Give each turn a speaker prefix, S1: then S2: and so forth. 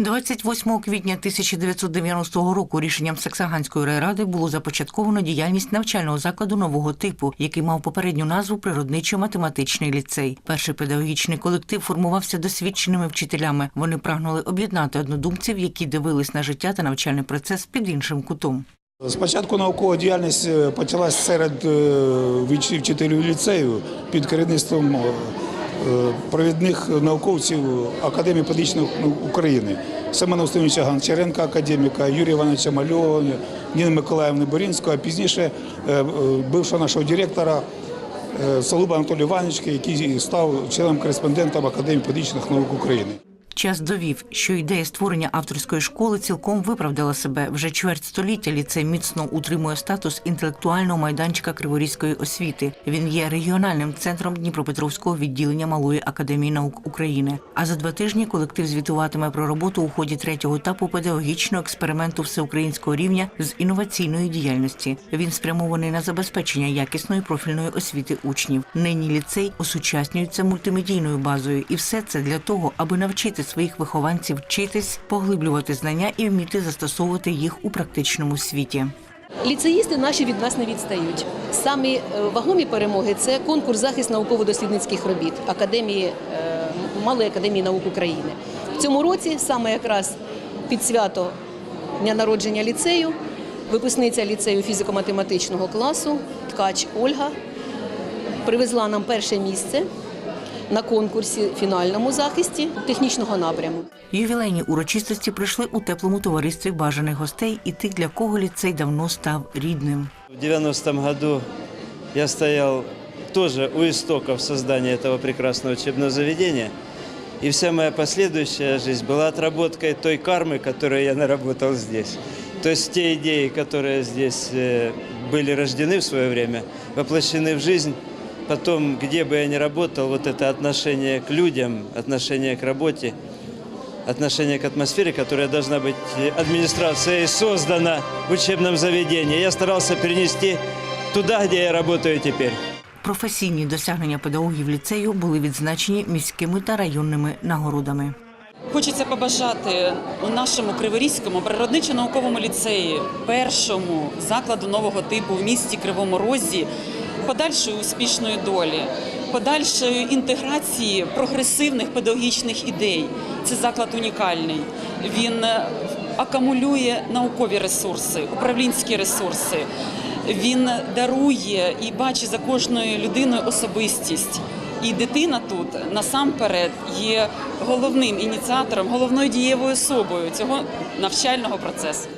S1: 28 квітня 1990 року рішенням Саксаганської райради було започатковано діяльність навчального закладу нового типу, який мав попередню назву Природничо-математичний ліцей. Перший педагогічний колектив формувався досвідченими вчителями. Вони прагнули об'єднати однодумців, які дивились на життя та навчальний процес під іншим кутом.
S2: Спочатку наукова діяльність е, почалась серед е, вчителів ліцею під керівництвом е, провідних науковців Академії педагогічних України Семена Устимовича Гончаренка, академіка, Юрія Івановича Мальова, Ніни Миколаївни Борінського, а пізніше е, е, бившого нашого директора е, Солуба Анатолія Івановича, який став членом-кореспондентом Академії педагогічних наук України.
S1: Час довів, що ідея створення авторської школи цілком виправдала себе. Вже чверть століття ліцей міцно утримує статус інтелектуального майданчика Криворізької освіти. Він є регіональним центром Дніпропетровського відділення Малої академії наук України. А за два тижні колектив звітуватиме про роботу у ході третього етапу педагогічного експерименту всеукраїнського рівня з інноваційної діяльності. Він спрямований на забезпечення якісної профільної освіти учнів. Нині ліцей осучаснюється мультимедійною базою, і все це для того, аби навчити своїх вихованців вчитись, поглиблювати знання і вміти застосовувати їх у практичному світі.
S3: Ліцеїсти наші від нас не відстають. Самі е, вагомі перемоги це конкурс захист науково-дослідницьких робіт Академії е, Малої академії наук України. В цьому році, саме якраз під свято дня народження ліцею, випускниця ліцею фізико-математичного класу Ткач Ольга привезла нам перше місце на конкурсі фінальному захисті технічного напряму.
S1: Ювілейні урочистості прийшли у теплому товаристві бажаних гостей і тих, для кого ліцей давно став рідним.
S4: В 90-м году я стоял тоже у истоков создания этого прекрасного учебного заведения. И вся моя последующая жизнь была отработкой той кармы, которую я наработал здесь. То есть те идеи, которые здесь э, были рождены в свое время, воплощены в жизнь. Потом, где бы я ни работал, вот это отношение к людям, отношение к работе, отношение к атмосфере, которая должна быть э, администрацией создана в учебном заведении, я старался перенести туда, где я работаю теперь.
S1: Професійні досягнення педагогів ліцею були відзначені міськими та районними нагородами.
S5: Хочеться побажати у нашому Криворізькому природничо-науковому ліцеї, першому закладу нового типу в місті Кривому Розі, подальшої успішної долі, подальшої інтеграції прогресивних педагогічних ідей. Це заклад унікальний. Він е, акумулює наукові ресурси, управлінські ресурси. Він дарує і бачить за кожною людиною особистість. І дитина тут насамперед є головним ініціатором, головною дієвою особою цього навчального процесу.